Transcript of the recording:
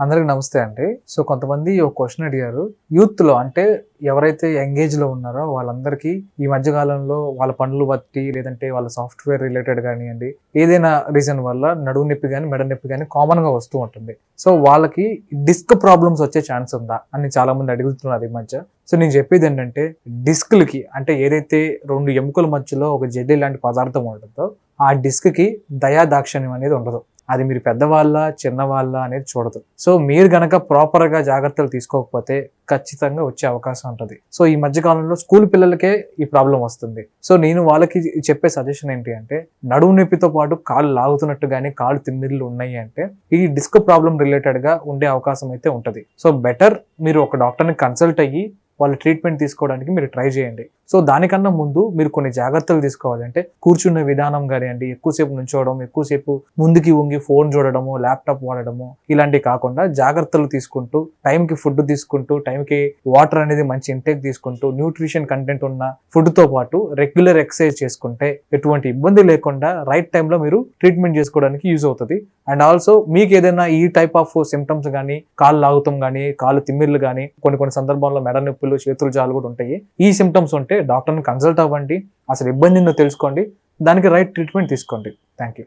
అందరికి నమస్తే అండి. సో కొంతమంది ఒక క్వశ్చన్ అడిగారు. యూత్లో అంటే ఎవరైతే యంగేజ్లో ఉన్నారో వాళ్ళందరికీ ఈ మధ్యకాలంలో వాళ్ళ పనులు బట్టి లేదంటే వాళ్ళ సాఫ్ట్వేర్ రిలేటెడ్ కానివ్వండి ఏదైనా రీజన్ వల్ల నడువు నొప్పి కానీ మెడ నొప్పి కానీ కామన్గా వస్తూ ఉంటుంది. సో వాళ్ళకి డిస్క్ ప్రాబ్లమ్స్ వచ్చే ఛాన్స్ ఉందా అని చాలా మంది అడుగుతున్నారు ఈ మధ్య. సో నేను చెప్పేది ఏంటంటే డిస్క్లకి అంటే ఏదైతే రెండు ఎముకల మధ్యలో ఒక జెల్లీ లాంటి పదార్థం ఉంటుందో ఆ డిస్క్కి దయా దాక్షణ్యం అనేది ఉండదు. అది మీరు పెద్దవాళ్ళ చిన్నవాళ్ళ అనేది చూడదు. సో మీరు గనక ప్రాపర్గా జాగ్రత్తలు తీసుకోకపోతే ఖచ్చితంగా వచ్చే అవకాశం ఉంటుంది. సో ఈ మధ్య కాలంలో స్కూల్ పిల్లలకే ఈ ప్రాబ్లం వస్తుంది. సో నేను వాళ్ళకి చెప్పే సజెషన్ ఏంటి అంటే నడుము నొప్పితో పాటు కాళ్ళు లాగుతున్నట్టు కానీ కాళ్ళు తిమ్మిర్లు ఉన్నాయి అంటే ఈ డిస్క్ ప్రాబ్లం రిలేటెడ్గా ఉండే అవకాశం అయితే ఉంటుంది. సో బెటర్ మీరు ఒక డాక్టర్ని కన్సల్ట్ అయ్యి వాళ్ళ ట్రీట్మెంట్ తీసుకోవడానికి మీరు ట్రై చేయండి. సో దానికన్నా ముందు మీరు కొన్ని జాగ్రత్తలు తీసుకోవాలి అంటే కూర్చున్న విధానం కానివ్వండి ఎక్కువసేపు నుంచోవడం ఎక్కువసేపు ముందుకి ఉంగి ఫోన్ చూడడము ల్యాప్టాప్ వాడడము ఇలాంటివి కాకుండా జాగ్రత్తలు తీసుకుంటూ టైంకి ఫుడ్ తీసుకుంటూ టైంకి వాటర్ అనేది మంచి ఇంటేక్ తీసుకుంటూ న్యూట్రిషన్ కంటెంట్ ఉన్న ఫుడ్తో పాటు రెగ్యులర్ ఎక్సర్సైజ్ చేసుకుంటే ఎటువంటి ఇబ్బంది లేకుండా రైట్ టైంలో మీరు ట్రీట్మెంట్ చేసుకోవడానికి యూజ్ అవుతుంది. అండ్ ఆల్సో మీకు ఏదైనా ఈ టైప్ ఆఫ్ సిమ్టమ్స్ కానీ కాళ్ళు లాగుతాం కానీ కాళ్ళు తిమ్మిర్లు కానీ కొన్ని కొన్ని సందర్భాల్లో మెడ నొప్పులు చేతులు జాలు కూడా ఉంటాయి. ఈ సిమ్టమ్స్ ఉంటే డాక్టర్ని కన్సల్ట్ అవ్వండి అసలు ఇబ్బంది ఉందో తెలుసుకోండి దానికి రైట్ ట్రీట్మెంట్ తీసుకోండి. Thank you